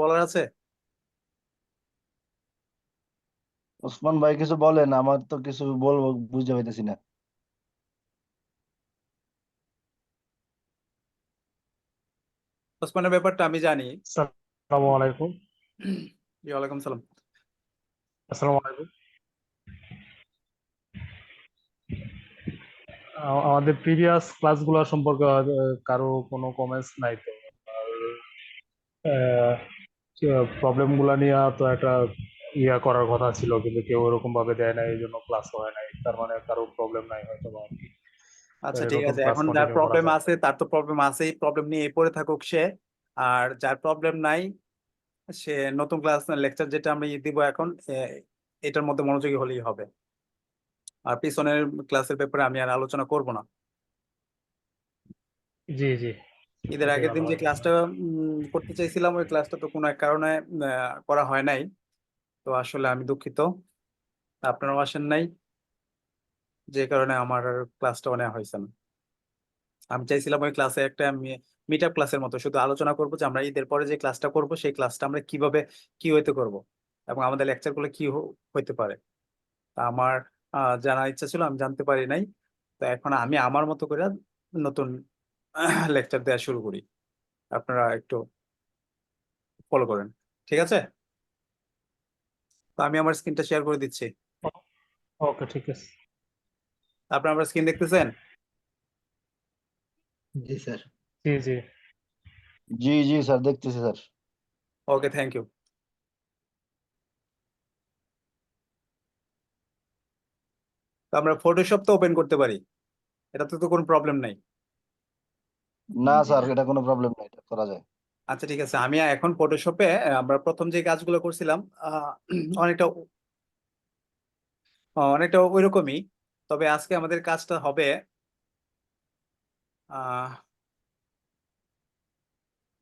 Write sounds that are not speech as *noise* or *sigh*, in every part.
বলার আছে? ওসমান ভাই কিছু বলেন আমার তো কিছু বলব বুঝতে পাইতেছি না। ওসমানের ব্যাপারটা আমি জানি। আসসালামু আলাইকুম। জি, ওয়ালাইকুম সালাম। আসসালামু আলাইকুম। আমাদের প্রিভিয়াস ক্লাসগুলো সম্পর্কে কারও কোনো কমেন্টস নাই তো? আর প্রবলেমগুলা নিয়ে তো একটা ইয়া করার কথা ছিল কিন্তু কেউ এরকম ভাবে দেয় না এই জন্য ক্লাস হয় নাই। তার মানে কারও প্রবলেম নাই হয়তো বা আচ্ছা ঠিক আছে এখন যার প্রবলেম আছে তার তো প্রবলেম আছেই প্রবলেম নিয়ে পড়ে থাকুক সে। আর যার প্রবলেম নাই সে নতুন ক্লাস লেকচার যেটা আমরা ই দিব এখন এটার মধ্যে মনোযোগী হলেই হবে। আর পিছনের ক্লাসের ব্যাপারে আমি আর আলোচনা করব না। জি জি। ঈদের আগের দিন যে ক্লাসটা করতে চাইছিলাম ওই ক্লাসটা তো কোনো এক কারণে করা হয় নাই। তো আসলে আমি দুঃখিত। আপনারাও আসেন নাই। যে কারণে আমার ক্লাসটা নেওয়া হয়েছে না। আমি চাইছিলাম ওই ক্লাসে একটা মিট আপ ক্লাসের মতো। শুধু আলোচনা করব যে আমরা ঈদের পরে যে ক্লাসটা করব সেই ক্লাসটা আমরা কীভাবে কি হইতে করব? এবং আমাদের লেকচারগুলো কি হইতে পারে? তা আমার জানার ইচ্ছা ছিল আমি জানতে পারি নাই। তো এখন আমি আমার মতো করে নতুন লেকচার দেওয়া শুরু করি। আপনারা একটু ফলো করেন ঠিক আছে? তো আমি আমার স্ক্রিনটা শেয়ার করে দিচ্ছি। ওকে ঠিক আছে। আপনারা আমার স্ক্রিন দেখতেছেন? জি স্যার। জি জি। জি জি স্যার দেখতেছি স্যার। ওকে থ্যাংক ইউ তো আমরা ফটোশপ তো ওপেন করতে পারি। এটাতে তো কোনো প্রবলেম নাই। না স্যার এটা কোনো প্রবলেম নাই এটা করা যায়। আচ্ছা ঠিক আছে। আমি এখন ফটোশপে আমরা প্রথম যে কাজগুলো করছিলাম অনেকটা অনেকটা ওইরকমই। তবে আজকে আমাদের কাজটা হবে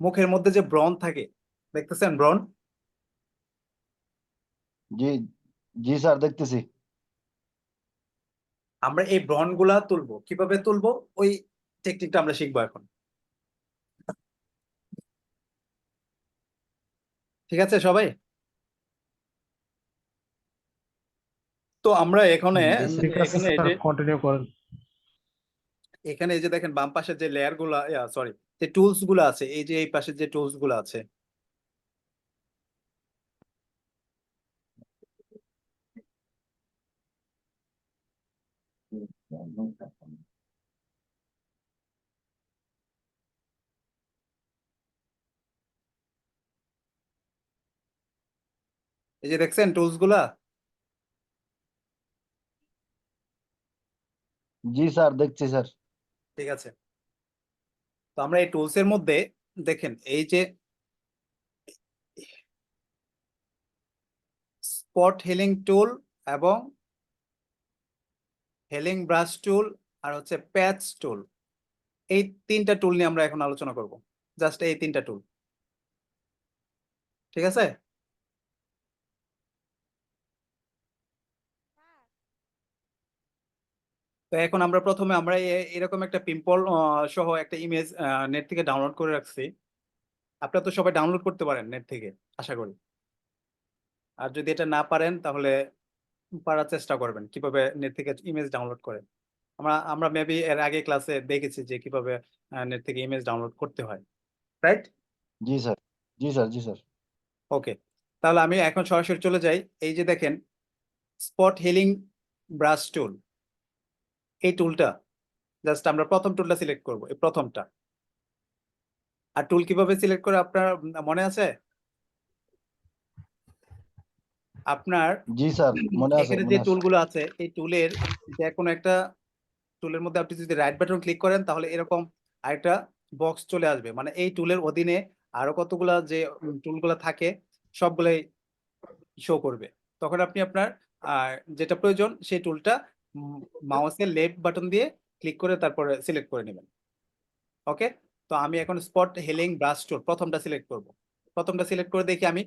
মুখের মধ্যে যে ব্রণ থাকে দেখতেছেন ব্রণ? জি জি স্যার দেখতেছি। আমরা এই ব্রণগুলা তুলবো। কীভাবে তুলবো? ওই টেকনিকটা আমরা শিখব এখন। ঠিক আছে সবাই? তো আমরা এখানে এখানে এই যে কন্টিনিউ করেন। এখানে এই যে দেখেন বাম পাশের যে লেয়ারগুলা সরি যে টুলসগুলো আছে এই যে এই পাশের যে টুলসগুলো আছে। এই যে দেখছেন টুলসগুলা? জি স্যার দেখছি স্যার। ঠিক আছে। তো আমরা এই টুলস এর মধ্যে দেখেন এই যে স্পট হিলিং টুল এবং হেলিং ব্রাশ টুল আর হচ্ছে প্যাচ টুল এই তিনটা টুল নিয়ে আমরা এখন আলোচনা করব। জাস্ট এই তিনটা টুল ঠিক আছে? তো এখন আমরা প্রথমে আমরা এ- এরকম একটা পিম্পল সহ একটা ইমেজ নেট থেকে ডাউনলোড করে রাখছি। আপনারা তো সবাই ডাউনলোড করতে পারেন নেট থেকে আশা করি। আর যদি এটা না পারেন তাহলে পারার চেষ্টা করবেন কীভাবে নেট থেকে ইমেজ ডাউনলোড করে আমরা আমরা মেবি এর আগে ক্লাসে দেখেছি যে কীভাবে নেট থেকে ইমেজ ডাউনলোড করতে হয়। রাইট জি স্যার জি স্যার জি স্যার। ওকে তাহলে আমি এখন সরাসরি চলে যাই। এই যে দেখেন স্পট হিলিং ব্রাশ টুল এই টুলটা জাস্ট আমরা প্রথম টুলটা সিলেক্ট করব এই প্রথমটা। আর টুল কীভাবে সিলেক্ট করে আপনার মনে আছে? আপনার জি স্যার মনে আছে এখানে যে টুলগুলো আছে এই টুলের যে কোনো একটা টুলের মধ্যে আপনি যদি রাইট বাটন ক্লিক করেন তাহলে এরকম আরেকটা বক্স চলে আসবে। মানে এই টুলের অধীনে আরও কতগুলা যে টুলগুলো থাকে সবগুলাই শো করবে। তখন আপনি আপনার যেটা প্রয়োজন সেই টুলটা মাউসের লেফট বাটন দিয়ে ক্লিক করে তারপরে সিলেক্ট করে নেবেন। ওকে তো আমি এখন স্পট হেলিং ব্রাশ টুল প্রথমটা সিলেক্ট করব। প্রথমটা সিলেক্ট করে দেখি আমি,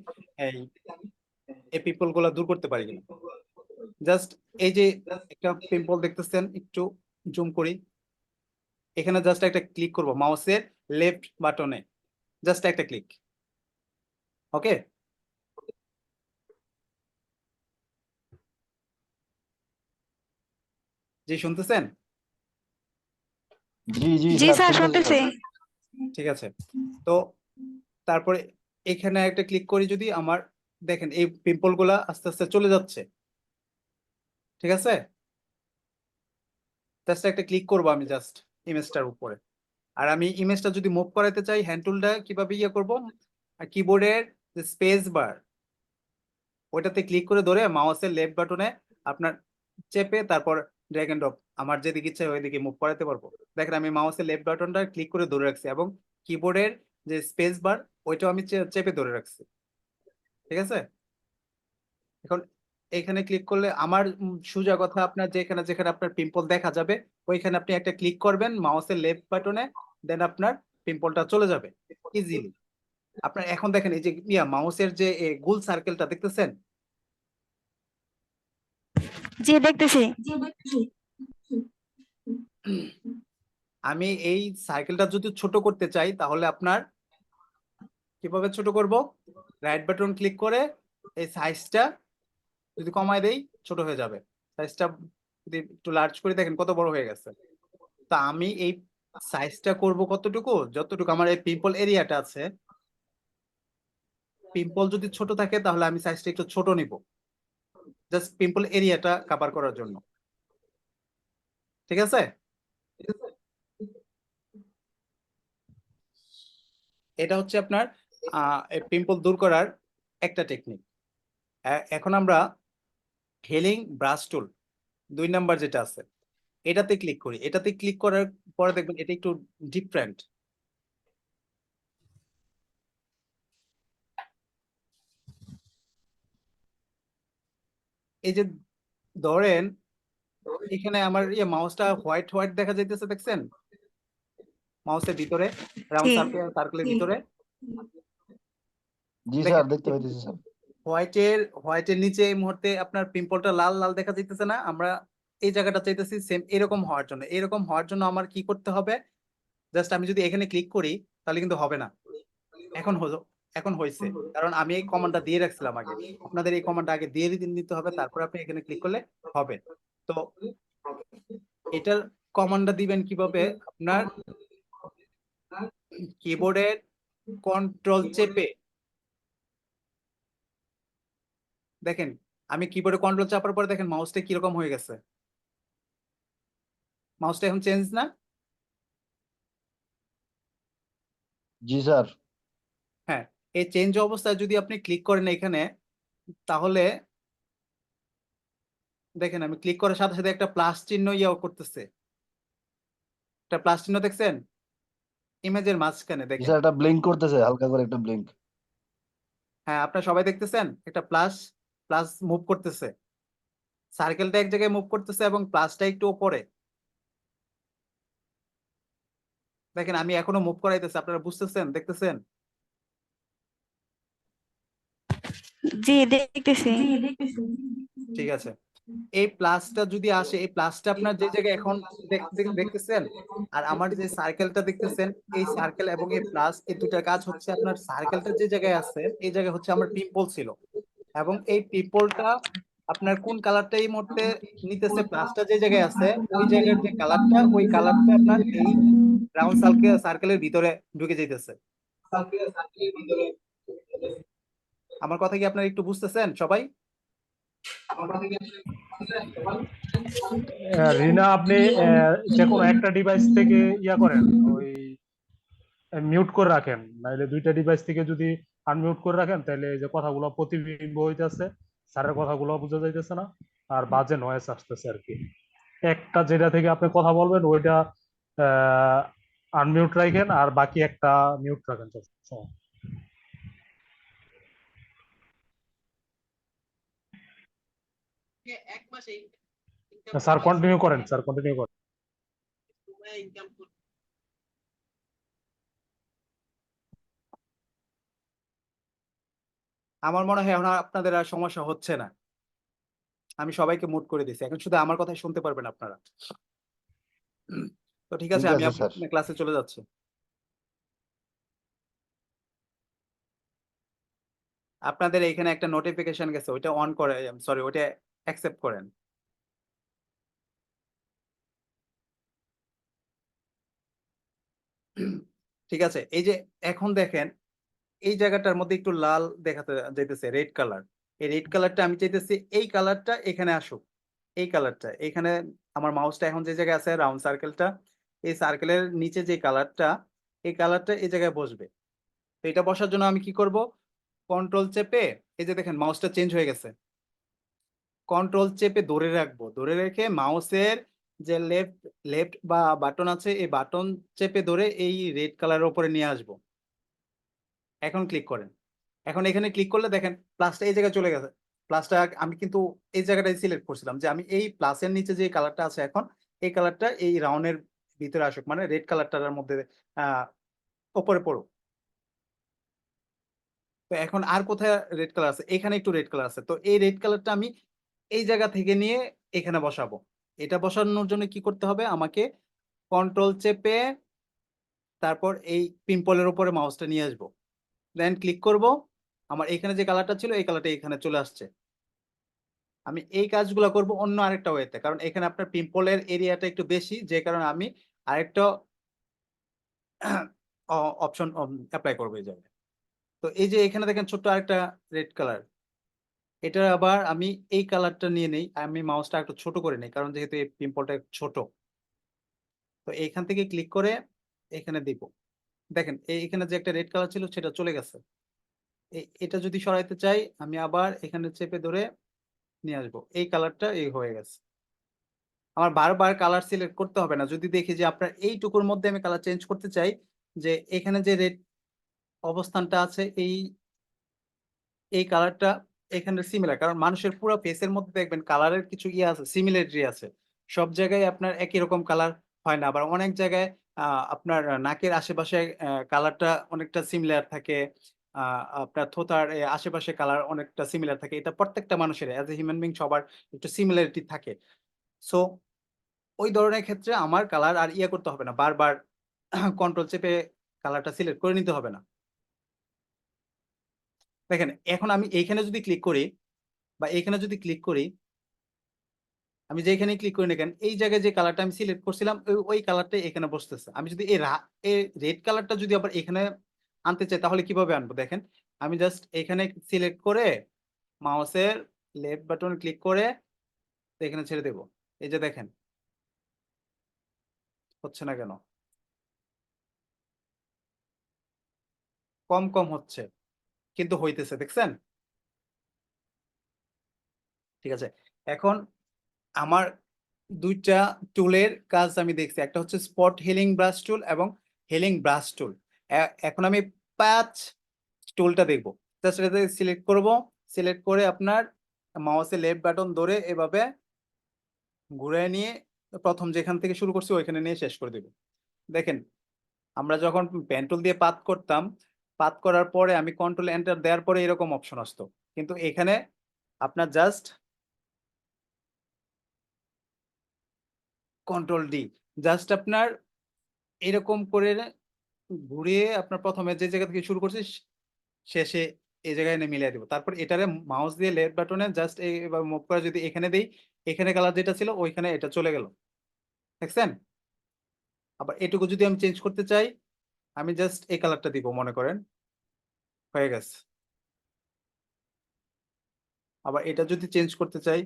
এই এই পিপলগুলা দূর করতে পারি কিনা। জাস্ট এই যে একটা পিম্পল দেখতেছেন, একটু জুম করি। এখানে জাস্ট একটা ক্লিক করব মাউসের লেফট বাটনে জাস্ট একটা ক্লিক ওকে জি শুনতেছেন? জি জি জি স্যার শুনতেছি। ঠিক আছে। তো তারপরে এখানে একটা ক্লিক করি যদি আমার দেখেন এই পিম্পলগুলা আস্তে আস্তে চলে যাচ্ছে। ঠিক আছে? জাস্ট একটা ক্লিক করব আমি জাস্ট ইমেজটার উপরে। আর আমি ইমেজটা যদি মুভ করাতে চাই হ্যান্ড টুলটা কীভাবে ইয়ে করব? আর কিবোর্ডের যে স্পেস বার ওইটাতে ক্লিক করে ধরে মাউসের লেফট বাটনে আপনার চেপে তারপর ড্র্যাগ এন্ড ড্রপ আমার যেদিকে ইচ্ছে ওইদিকে মুভ করাতে পারব। দেখেন আমি মাউসের লেফট বাটনটা ক্লিক করে ধরে রাখছি এবং কিবোর্ডের যে স্পেস বার ওইটাও আমি চেপে ধরে রাখছি। ঠিক আছে? এখন এখানে ক্লিক করলে আমার সোজা কথা আপনার যেখানে যেখানে আপনার পিম্পল দেখা যাবে, ওইখানে আপনি একটা ক্লিক করবেন মাউসের লেফট বাটনে দেন আপনার পিম্পলটা চলে যাবে। ইজিলি আপনার এখন দেখেন এই যে ইয়া মাউসের যে গোল সার্কেলটা দেখতেছেন? জি দেখতেছি। আমি এই সাইকেলটা যদি ছোট করতে চাই তাহলে আপনার কীভাবে ছোট করব? রাইট বাটন ক্লিক করে এই সাইজটা যদি কমায় দেই ছোট হয়ে যাবে। সাইজটা যদি একটু লার্জ করে দেখেন কত বড় হয়ে গেছে। তা আমি এই সাইজটা করব কতটুকু? যতটুকু আমার এই পিম্পল এরিয়াটা আছে। পিম্পল যদি ছোট থাকে তাহলে আমি সাইজটা একটু ছোট নিব। জাস্ট পিম্পল এরিয়াটা কভার করার জন্য। ঠিক আছে? এটা হচ্ছে আপনার পিম্পল দূর করার একটা টেকনিক এখন আমরা হেলিং ব্রাশ টুল দুই নাম্বার যেটা আছে, এটাতে ক্লিক করি। এটাতে ক্লিক করার পরে দেখবেন এটা একটু ডিফারেন্ট এই যে ধরেন এখানে আমার ইয়ে মাউসটা হোয়াইট হোয়াইট দেখা যাইতেছে দেখছেন? মাউসের ভিতরে রাউন্ড সার্কেল সার্কেলের ভিতরে। জি স্যার দেখতে পাইতেছি স্যার। হোয়াইটের হোয়াইটের নিচে এই মুহূর্তে আপনার পিম্পলটা লাল লাল দেখা যাইতেছে না। আমরা এই জায়গাটা চাইতেছি সেম এরকম হওয়ার জন্য। এরকম হওয়ার জন্য আমার কি করতে হবে? জাস্ট আমি যদি এখানে ক্লিক করি তাহলে কিন্তু হবে না। এখন হলো এখন হয়েছে কারণ আমি এই কমান্ডটা দিয়ে রাখছিলাম আগে। আপনাদের এই কমান্ডটা আগে দিয়ে দি- নিতে হবে তারপর আপনি এখানে ক্লিক করলে হবে। তো এটার কমান্ডটা দিবেন কীভাবে? আপনার কিবোর্ডের কন্ট্রোল চেপে। দেখেন আমি কিবোর্ডে কন্ট্রোল চাপার পরে দেখেন মাউসটা কীরকম হয়ে গেছে। মাউসটা এখন চেঞ্জ না? জি স্যার। এই চেঞ্জ অবস্থায় যদি আপনি ক্লিক করেন এখানে তাহলে দেখেন আমি ক্লিক করার সাথে সাথে একটা প্লাস চিহ্ন ইয়া করতেছে। একটা প্লাস চিহ্ন দেখছেন? ইমেজের মাঝখানে দেখেন। স্যার এটা ব্লিঙ্ক করতেছে হালকা করে একটা ব্লিঙ্ক হ্যাঁ আপনারা সবাই দেখতেছেন? একটা প্লাস প্লাস মুভ করতেছে। সার্কেলটা এক জায়গায় মুভ করতেছে এবং প্লাসটা একটু উপরে দেখেন আমি এখনও মুভ করাইতেছি আপনারা বুঝতেছেন? দেখতেছেন? জি দেখতেছি। ঠিক আছে। এই প্লাসটা যদি আসে এই প্লাসটা আপনার যে জায়গায় এখন দেখ- দেখ- দেখতেছেন আর আমার যে সার্কেলটা দেখতেছেন এই সার্কেল এবং এই প্লাস এই দুটার কাজ হচ্ছে আপনার সার্কেলটা যে জায়গায় আছে এই জায়গায় হচ্ছে আমার পিম্পল ছিল। এবং এই পিম্পলটা আপনার কোন কালারটা এই মুহূর্তে নিতেছে প্লাসটা যে জায়গায় আছে ওই জায়গার যে কালারটা ওই কালারটা আপনার এই রাউন্ড সার্কেল সার্কেলের ভিতরে ঢুকে যাইতেছে। আমার কথা কি আপনারা একটু বুঝতেছেন? সবাই? রিনা, আপনি যে কোনো একটা ডিভাইস থেকে ইয়া করেন, ওই মিউট করে রাখেন। নাইলে দুইটা ডিভাইস থেকে যদি আনমিউট করে রাখেন তাহলে যে কথাগুলো প্রতিবিম্ব হইতেছে, স্যারের কথাগুলো বোঝা যাইতেছে না, আর বাজে নয়েস আসতেছে আর কি। একটা যেটা থেকে আপনি কথা বলবেন, ওইটা আনমিউট রাখেন, আর বাকি একটা মিউট রাখেন স্যার কন্টিনিউ করেন স্যার কন্টিনিউ করেন আমার মনে হয় এখন আপনাদের আর সমস্যা হচ্ছে না। আমি সবাইকে মুট করে দিয়েছি। এখন শুধু আমার কথাই শুনতে পারবেন আপনারা। তো ঠিক আছে আমি আপনার ক্লাসে চলে যাচ্ছি। আপনাদের এখানে একটা নোটিফিকেশন গেছে ওইটা অন করে সরি ওইটা অ্যাকসেপ্ট করেন। ঠিক আছে, এই যে এখন দেখেন, এই জায়গাটার মধ্যে একটু লাল দেখাতে যাইতেছে রেড কালার এই রেড কালারটা আমি চাইতেছি এই কালারটা এখানে আসুক। এই কালারটা এখানে আমার মাউসটা এখন যে জায়গায় আছে রাউন্ড সার্কেলটা এই সার্কেলের নিচে যে কালারটা এই কালারটা এই জায়গায় বসবে। এটা বসার জন্য আমি কি করব? কন্ট্রোল চেপে, এই যে দেখেন মাউসটা চেঞ্জ হয়ে গেছে। কন্ট্রোল চেপে ধরে রাখব। ধরে রেখে মাউসের যে লেফট লেফট বা বাটন আছে, এই বাটন চেপে ধরে এই রেড কালারের উপরে নিয়ে আসব। এখন ক্লিক করেন। এখন এখানে ক্লিক করলে দেখেন প্লাসটা এই জায়গায় চলে গেছে। প্লাসটা আমি কিন্তু এই জায়গাটাই সিলেক্ট করছিলাম যে আমি এই প্লাসের নিচে যে কালারটা আছে এখন, এই কালারটা এই রাউন্ডের ভিতরে আসুক মানে রেড কালারটার মধ্যে ওপরে পড়ুক। তো এখন আর কোথায় রেড কালার আছে? এখানে একটু রেড কালার আছে। তো এই রেড কালারটা আমি এই জায়গা থেকে নিয়ে এখানে বসাবো। এটা বসানোর জন্য কি করতে হবে? আমাকে কন্ট্রোল চেপে তারপর এই পিম্পলের উপরে মাউসটা নিয়ে আসব। দেন ক্লিক করব। আমার এখানে যে কালারটা ছিল, এই কালারটা এখানে চলে আসছে। আমি এই কাজগুলো করব অন্য আরেকটা ওয়েতে কারণ এখানে আপনার পিম্পলের এরিয়াটা একটু বেশি, যে কারণে আমি আরেকটা *clears throat* অপশন অ্যাপ্লাই করব এই জায়গায়। তো এই যে এখানে দেখেন ছোট্ট আরেকটা রেড কালার এটা আবার আমি এই কালারটা নিয়ে নেই, আমি মাউসটা একটু ছোট করে নেই, কারণ যেহেতু এই পিম্পলটা ছোট। তো এইখান থেকে ক্লিক করে এখানে দিব। দেখেন এখানে যে একটা রেড কালার ছিল সেটা চলে গেছে। এটা যদি সরাইতে চাই, আমি আবার এখানে চেপে ধরে নিয়ে আসব। এই কালারটা এই হয়ে গেছে। আমার বারবার কালার সিলেক্ট করতে হবে না। যদি দেখি যে আপনার এইটুকুর মধ্যে আমি কালার চেঞ্জ করতে চাই, যে এখানে যে রেড অবস্থানটা আছে, এই এই কালারটা এখানে সিমিলার কারণ মানুষের পুরো ফেসের মধ্যে দেখবেন কালারের কিছু ইয়ে আছে সিমিলারিটি আছে। সব জায়গায় আপনার একই রকম কালার হয় না। আবার অনেক জায়গায় আপনার নাকের আশেপাশে কালারটা অনেকটা সিমিলার থাকে আপনার থোতার আশেপাশে কালার অনেকটা সিমিলার থাকে। এটা প্রত্যেকটা মানুষের অ্যাজ এ হিউম্যান বিং সবার একটু সিমিলারিটি থাকে। সো ওই ধরনের ক্ষেত্রে আমার কালার আর ইয়ে করতে হবে না। বারবার কন্ট্রোল চেপে কালারটা সিলেক্ট করে নিতে হবে না। দেখেন, এখন আমি এইখানে যদি ক্লিক করি বা এইখানে যদি ক্লিক করি, আমি যেখানে ক্লিক করি না কেন, এই জায়গায় যে কালারটা আমি সিলেক্ট করছিলাম, ওই- কালারটাই এখানে বসতেছে। আমি যদি এই রেড কালারটা যদি আবার এখানে আনতে চাই, তাহলে কীভাবে আনব? দেখেন, আমি জাস্ট এখানে সিলেক্ট করে মাউসের লেফট বাটন ক্লিক করে এখানে ছেড়ে দেব। এই যে দেখেন। হচ্ছে না কেন? কম কম হচ্ছে। কিন্তু হইতেছে, দেখছেন? ঠিক আছে, এখন আমার দুইটা টুলের কাজ আমি দেখছি, একটা হচ্ছে স্পট হিলিং ব্রাশ টুল এবং হিলিং ব্রাশ টুল এখন আমি পাঁচ টুলটা দেখব জাস্ট সিলেক্ট করব সিলেক্ট করে আপনার মাউসের লেফট বাটন ধরে এভাবে ঘুরে নিয়ে প্রথম যেখান থেকে শুরু করছি ওইখানে নিয়ে শেষ করে দেব। দেখেন, আমরা যখন পেন টুল দিয়ে পাত করতাম পাত করার পরে আমি কন্ট্রোল এন্টার দেওয়ার পরে এরকম অপশন আসতো। কিন্তু এখানে আপনার জাস্ট কন্ট্রোল ডি জাস্ট আপনার এরকম করে ঘুরিয়ে আপনার প্রথমে যে জায়গা থেকে শুরু করছি শেষে এই জায়গায় এনে মিলিয়ে দেবো। তারপর এটারে মাউস দিয়ে লেফট বাটনে জাস্ট এইভাবে মুভ করে যদি এখানে দেই, এখানে কালার যেটা ছিল ওইখানে এটা চলে গেল। দেখছেন আবার এটুকু যদি আমি চেঞ্জ করতে চাই আমি জাস্ট এই কালারটা দিব, মনে করেন। হয়ে গেছে। আবার এটা যদি চেঞ্জ করতে চাই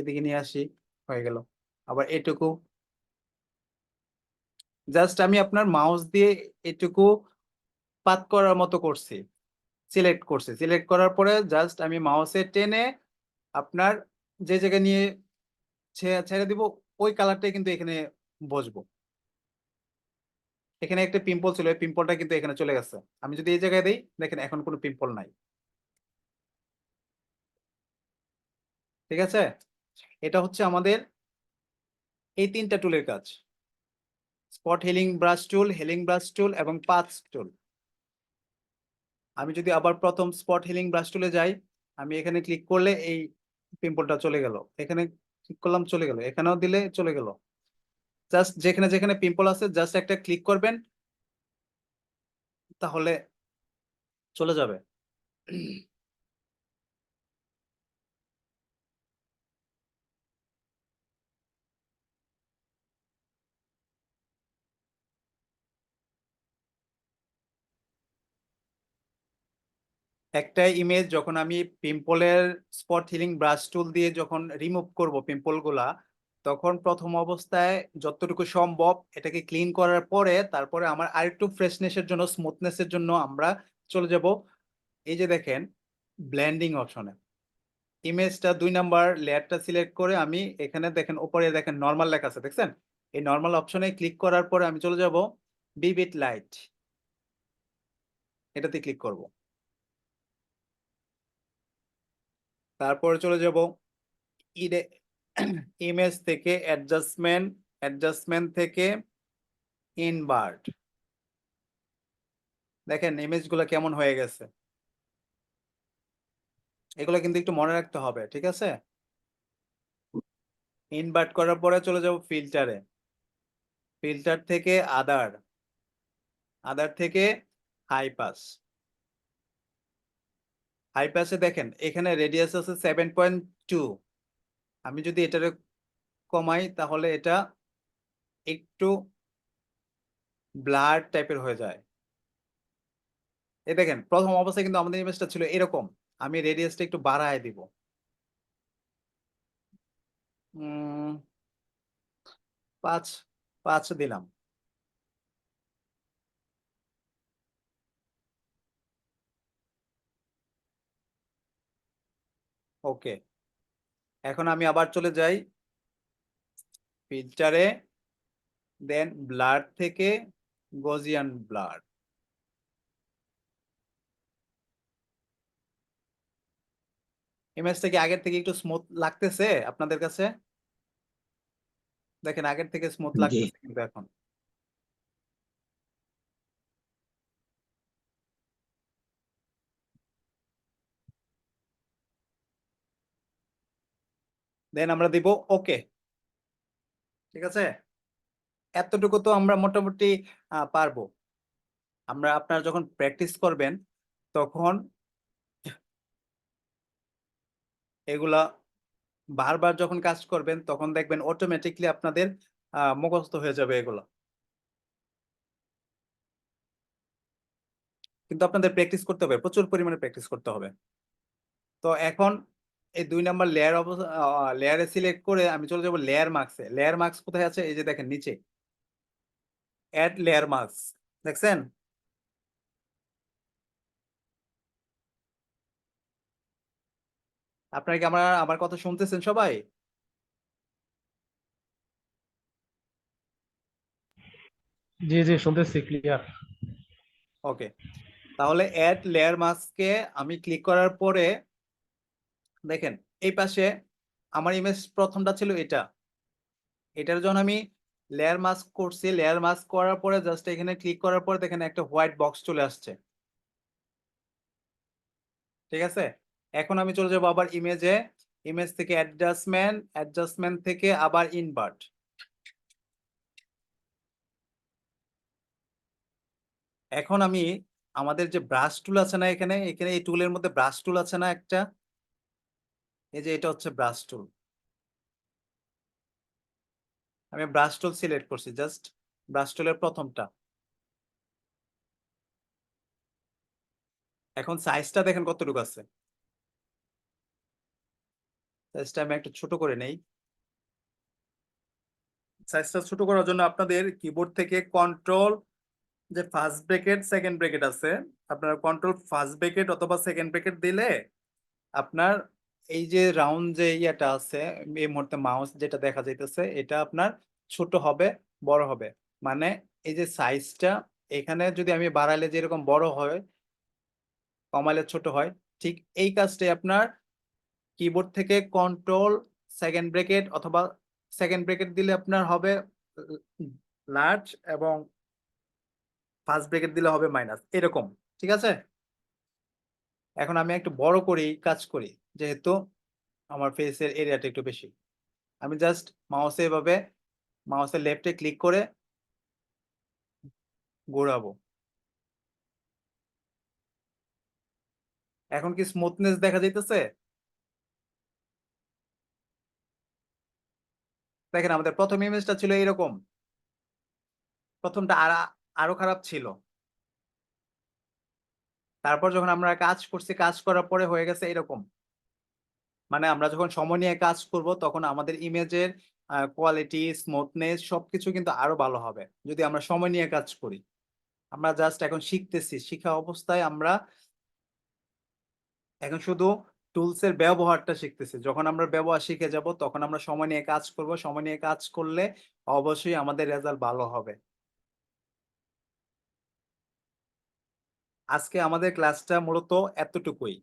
এদিকে নিয়ে আসি, হয়ে গেল। আবার এটুকু। জাস্ট আমি আপনার মাউস দিয়ে এটুকু পাত করার মতো করছি। সিলেক্ট করছি। সিলেক্ট করার পরে জাস্ট আমি মাউসে টেনে আপনার যে জায়গায় নিয়ে ছেড়ে দিব, ওই কালারটাই কিন্তু এখানে বসবো। এখানে একটা পিম্পল ছিল ওই পিম্পলটা কিন্তু এখানে চলে গেছে। আমি যদি এই জায়গায় দিই, দেখেন এখন কোনো পিম্পল নাই। ঠিক আছে? এটা হচ্ছে আমাদের এই তিনটা টুলের কাজ। Spot healing brush tool healing brush tool এবং পাথ টুল আমি যদি আবার প্রথম স্পট হিলিং ব্রাশ টুলে যাই, আমি এখানে ক্লিক করলে এই পিম্পলটা চলে গেল। এখানে ক্লিক করলাম, চলে গেল। এখানেও দিলে চলে গেল। জাস্ট যেখানে যেখানে পিম্পল আছে জাস্ট একটা ক্লিক করবেন, তাহলে চলে যাবে। একটা ইমেজ যখন আমি পিম্পলের স্পট হিলিং ব্রাশ টুল দিয়ে যখন রিমুভ করব পিম্পলগুলা তখন প্রথম অবস্থায় যতটুকু সম্ভব এটাকে ক্লিন করার পরে তারপরে আমার আরেকটু ফ্রেশনেসের জন্য স্মুথনেসের জন্য আমরা চলে যাব। এই যে দেখেন ব্ল্যান্ডিং অপশনে ইমেজটা দুই নাম্বার লেয়ারটা সিলেক্ট করে আমি এখানে দেখেন উপরে দেখেন নর্মাল লেখা আছে, দেখছেন? এই নর্মাল অপশনে ক্লিক করার পরে আমি চলে যাব বিবিট লাইট এটাতে ক্লিক করব। তারপরে চলে যাব *clears throat* ইমেজ থেকে অ্যাডজাস্টমেন্ট অ্যাডজাস্টমেন্ট থেকে ইনভার্ট দেখেন ইমেজগুলো কেমন হয়ে গেছে? এগুলো কিন্তু একটু মনে রাখতে হবে, ঠিক আছে? ইনভার্ট করার পরে চলে যাব ফিল্টারে ফিল্টার থেকে আদার আদার থেকে হাই পাস হাই পাসে দেখেন, এখানে রেডিয়াস আছে সেভেন পয়েন্ট টু আমি যদি এটারে কমাই তাহলে এটা একটু ব্লাড টাইপের হয়ে যায়। এই দেখেন, প্রথম অবস্থায় কিন্তু আমাদের ইমেজটা ছিল এরকম। আমি রেডিয়াসটা একটু বাড়ায় দিব। পাঁচ পাঁচ দিলাম। ওকে এখন আমি আবার চলে যাই। ফিল্টারে দেন ব্লাড থেকে গজিয়ান ব্লাড ইমেজটা কি আগের থেকে একটু স্মুথ লাগতেছে আপনাদের কাছে? দেখেন আগের থেকে স্মুথ লাগতেছে কিন্তু এখন। দেন আমরা দিব ওকে ঠিক আছে? এতটুকু তো আমরা মোটামুটি পারব। আমরা আপনারা যখন প্র্যাকটিস করবেন, তখন এগুলা বারবার যখন কাজ করবেন, তখন দেখবেন অটোমেটিকলি আপনাদের মুখস্থ হয়ে যাবে এগুলো। কিন্তু আপনাদের প্র্যাকটিস করতে হবে, প্রচুর পরিমাণে প্র্যাকটিস করতে হবে। তো এখন এই দুই নাম্বার লেয়ার লেয়ারে সিলেক্ট করে আমি চলে যাব লেয়ার মার্কসে লেয়ার মার্কস কোথায় আছে? এই যে দেখেন নিচে। অ্যাড লেয়ার মার্কস দেখছেন? আপনারা কি আমার আমার কথা শুনতেছেন সবাই? জি জি শুনতেছি ক্লিয়ার ওকে তাহলে অ্যাড লেয়ার মাস্ককে আমি ক্লিক করার পরে দেখেন, এই পাশে আমার ইমেজ প্রথমটা ছিল এটা। এটার জন্য আমি লেয়ার মাস্ক করছি লেয়ার মাস্ক করার পরে জাস্ট এখানে ক্লিক করার পরে দেখেন একটা হোয়াইট বক্স চলে আসছে। ঠিক আছে? এখন আমি চলে যাব আবার ইমেজে ইমেজ থেকে অ্যাডজাস্টমেন্ট অ্যাডজাস্টমেন্ট থেকে আবার ইনভার্ট এখন আমি আমাদের যে ব্রাশ টুল আছে না এখানে এখানে এই টুলের মধ্যে ব্রাশ টুল আছে না একটা এই যে এটা হচ্ছে ব্রাশ টুল আমি ব্রাশ টুল সিলেক্ট করছি জাস্ট ব্রাশ টুলের প্রথমটা। এখন সাইজটা দেখেন কতটুকু আছে? সাইজটা আমি একটু ছোট করে নেই। সাইজটা ছোট করার জন্য আপনাদের কিবোর্ড থেকে কন্ট্রোল যে ফার্স্ট ব্রেকেট সেকেন্ড ব্রেকেট আছে, আপনার কন্ট্রোল ফার্স্ট ব্রেকেট অথবা সেকেন্ড ব্রেকেট দিলে আপনার এই যে রাউন্ড যে ইয়েটা আছে, এই মুহূর্তে মাউস যেটা দেখা যাইতেছে, এটা আপনার ছোট হবে, বড় হবে। মানে এই যে সাইজটা এখানে যদি আমি বাড়াইলে যেরকম বড় হয়, কমাইলে ছোট হয়, ঠিক এই কাজটাই আপনার কিবোর্ড থেকে কন্ট্রোল সেকেন্ড ব্রেকেট অথবা সেকেন্ড ব্রেকেট দিলে আপনার হবে লার্জ এবং ফার্স্ট ব্রেকেট দিলে হবে মাইনাস এরকম, ঠিক আছে? এখন আমি একটু বড় করি, কাজ করি। যেহেতু আমার ফেসের এরিয়াটা একটু বেশি। আমি জাস্ট মাউসে এভাবে মাউসের লেফটে ক্লিক করে ঘোরাবো। এখন কি স্মুথনেস দেখা যাইতেছে? দেখেন আমাদের প্রথম ইমেজটা ছিল এরকম। প্রথমটা আর, আরও খারাপ ছিল। তারপর যখন আমরা কাজ করছি, কাজ করার পরে হয়ে গেছে এরকম। মানে আমরা যখন সময় নিয়ে কাজ করব, তখন আমাদের ইমেজের কোয়ালিটি স্মুথনেস সবকিছু কিন্তু আরও ভালো হবে, যদি আমরা সময় নিয়ে কাজ করি। আমরা জাস্ট এখন শিখতেছি, শিখা অবস্থায় আমরা এখন শুধু টুলস এর ব্যবহারটা শিখতেছি। যখন আমরা ব্যবহার শিখে যাব, তখন আমরা সময় নিয়ে কাজ করব। সময় নিয়ে কাজ করলে অবশ্যই আমাদের রেজাল্ট ভালো হবে। আজকে আমাদের ক্লাসটা মূলত এতটুকুই।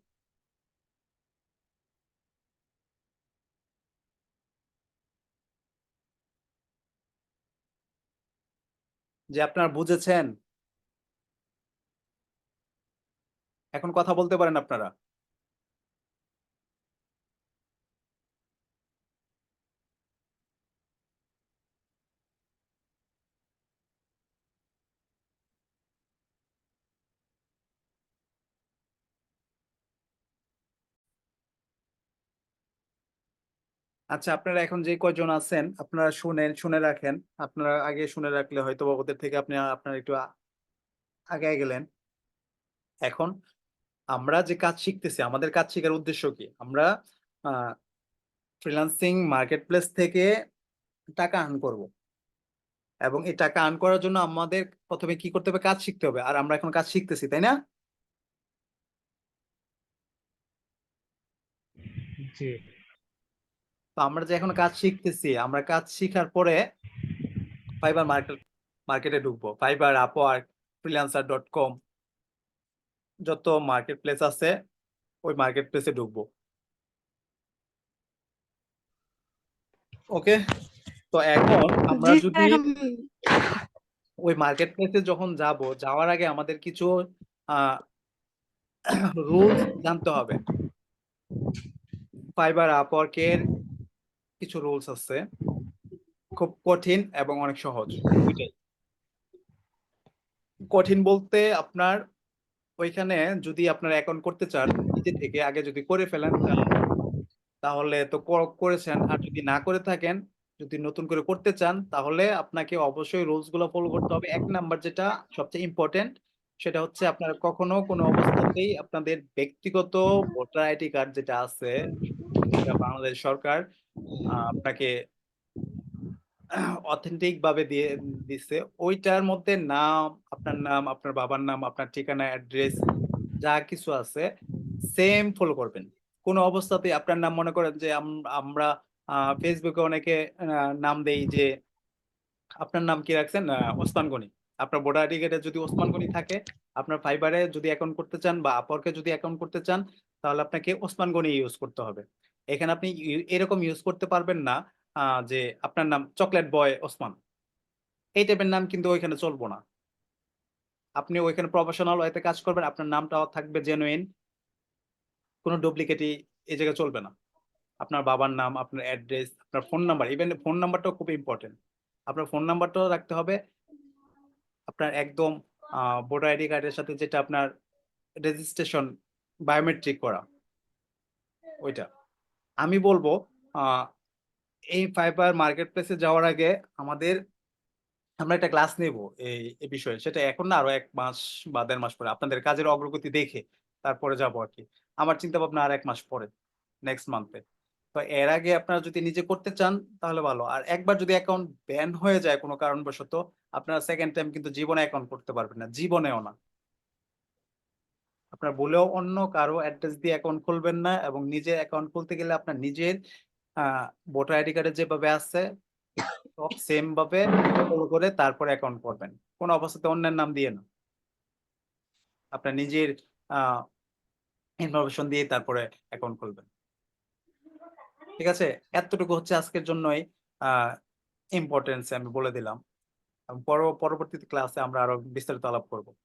যে আপনার বুঝেছেন। এখন কথা বলতে পারেন আপনারা। আচ্ছা আপনারা এখন যে কয়জন আছেন, আপনারা শুনেন, শুনে রাখেন। আপনারা আগে শুনে রাখলে হয়তো ওদের থেকে আপনি, আপনারা একটু আগে গেলেন। এখন আমরা যে কাজ শিখতেছি, আমাদের কাজ শেখার উদ্দেশ্য কি? আমরা ফ্রিল্যান্সিং মার্কেট প্লেস থেকে টাকা আর্ন করব। এবং এই টাকা আর্ন করার জন্য আমাদের প্রথমে কি করতে হবে? কাজ শিখতে হবে। আর আমরা এখন কাজ শিখতেছি, তাই না? জি। তো আমরা যে এখন কাজ শিখতেছি আমরা কাজ শিখার পরে ফাইবার মার্কেট মার্কেটে ঢুকবো। Fiverr Upwork freelancer dot com যত মার্কেট প্লেস আছে ওই মার্কেট প্লেসে ঢুকবো। ওকে তো এখন আমরা যদি ওই মার্কেট প্লেসে যখন যাব যাওয়ার আগে আমাদের কিছু রুলস জানতে হবে। ফাইবার আপওয়ার্কের কিছু রুলস আছে। খুব কঠিন এবং অনেক সহজ। কঠিন বলতে আপনার ওইখানে যদি আপনার অ্যাকাউন্ট করতে চান, নিজে থেকে আগে যদি করে ফেলেন, তাহলে- তো করেছেন। আর যদি না করে থাকেন, যদি নতুন করে করতে চান, তাহলে আপনাকে অবশ্যই রুলসগুলো ফলো করতে হবে। এক নাম্বার যেটা সবচেয়ে ইম্পর্টেন্ট সেটা হচ্ছে আপনার কখনো কোনো অবস্থাতেই আপনাদের ব্যক্তিগত ভোটার আইডি কার্ড যেটা আছে বাংলাদেশ সরকার আপনাকে অথেন্টিক ভাবে দিয়ে দিচ্ছে ওইটার মধ্যে নাম, আপনার নাম, আপনার বাবার নাম, আপনার ঠিকানা অ্যাড্রেস যা কিছু আছে সেম ফলো করবেন। কোনো অবস্থাতে আপনার নাম মনে করেন যে, আম- আমরা ফেসবুকে অনেকে নাম দেই যে, আপনার নাম কি রাখছেন? ওসমান গনি। আপনার ভোটার আইডি কার্ডে যদি ওসমান গনি থাকে, আপনার ফাইবারে যদি অ্যাকাউন্ট করতে চান বা আপরকে যদি অ্যাকাউন্ট করতে চান, তাহলে আপনাকে ওসমান গনি ইউজ করতে হবে। এখানে আপনি এরকম ইউজ করতে পারবেন না যে আপনার নাম চকলেট বয় ওসমান। এই টাইপের নাম কিন্তু ওইখানে চলবো না। আপনি ওইখানে প্রফেশনাল ওয়েতে কাজ করবেন, আপনার নামটাও থাকবে জেনুইন কোনো ডুপ্লিকেটই এই জায়গায় চলবে না। আপনার বাবার নাম, আপনার অ্যাড্রেস আপনার ফোন নাম্বার ইভেন ফোন নাম্বারটাও খুব ইম্পর্টেন্ট আপনার ফোন নাম্বারটাও রাখতে হবে, আপনার একদম ভোটার আইডি কার্ডের সাথে যেটা আপনার রেজিস্ট্রেশন বায়োমেট্রিক করা, ওইটা। আমি বলব এই ফাইবার মার্কেট প্লেসে যাওয়ার আগে আমাদের, আমরা একটা ক্লাস নেব এই বিষয়ে। সেটা এখন না আরও এক মাস বা দেড় মাস পরে। আপনাদের কাজের অগ্রগতি দেখে তারপরে যাব আর কি। আমার চিন্তা ভাবনা আর এক মাস পরে নেক্সট মান্থে তো এর আগে আপনারা যদি নিজে করতে চান, তাহলে ভালো। আর একবার যদি অ্যাকাউন্ট ব্যান হয়ে যায় কোনো কারণবশত, আপনারা সেকেন্ড টাইম কিন্তু জীবনে অ্যাকাউন্ট করতে পারবেন না। জীবনেও না। আপনার বলেও অন্য, কারও অ্যাড্রেস দিয়ে অ্যাকাউন্ট খুলবেন না এবং নিজের অ্যাকাউন্ট খুলতে গেলে আপনার নিজের ভোটার আইডি কার্ডে যেভাবে আছে সেম ভাবে করে তারপরে অ্যাকাউন্ট করবেন। কোনো অবস্থাতে অন্যের নাম দিয়ে না। আপনার নিজের ইনফরমেশন দিয়ে তারপরে অ্যাকাউন্ট খুলবেন। ঠিক আছে? এতটুকু হচ্ছে আজকের জন্যই ইম্পর্টেন্স আমি বলে দিলাম। এবং পর- পরবর্তী ক্লাসে আমরা আরও বিস্তারিত আলাপ করব।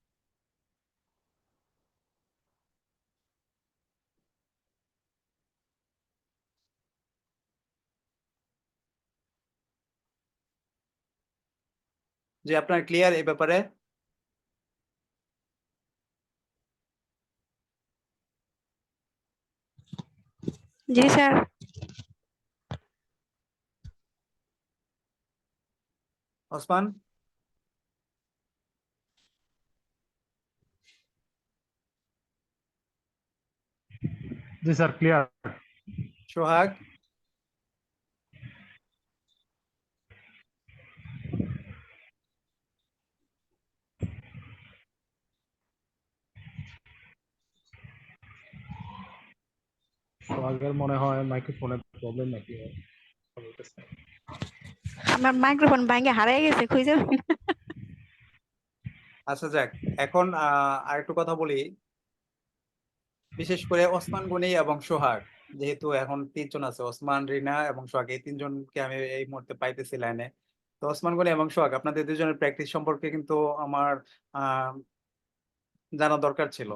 যে আপনার ক্লিয়ার এই ব্যাপারে জি স্যার ওসমান জি স্যার ক্লিয়ার সোহাগ সোহাগের মনে হয় মাইক্রোফোনের প্রবলেম নাকি। আমার মাইক্রোফোন ভাঙে হারাই গেছে খুঁজে আচ্ছা যাক। এখন আহ আরেকটু কথা বলি। বিশেষ করে ওসমান গনি এবং সোহাগ যেহেতু এখন তিনজন আছে ওসমান রিনা এবং সোহাগ এই তিনজনকে আমি এই মুহূর্তে পাইতেছি লাইনে তো ওসমান গনি এবং সোহাগ আপনাদের দুজনের প্র্যাকটিস সম্পর্কে কিন্তু আমার আহ জানা দরকার ছিল।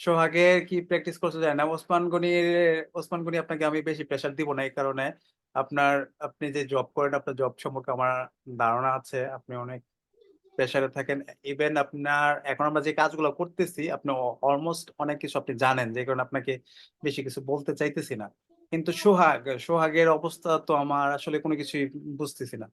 সোহাগের কি প্র্যাকটিস যায় না। ওসমান গনির, ওসমান গনি আপনাকে আমি বেশি প্রেশার দিব না এই কারণে। আপনার, আপনি যে জব করেন, আপনার জব সম্পর্কে আমার ধারণা আছে। আপনি অনেক প্রেশারে থাকেন। ইভেন আপনার, এখন আমরা যে কাজগুলো করতেছি, আপনি অলমোস্ট অনেক কিছু আপনি জানেন, যে কারণে আপনাকে বেশি কিছু বলতে চাইতেছি না। কিন্তু সোহাগ, সোহাগের অবস্থা তো আমার আসলে কোনো কিছুই বুঝতেছি না।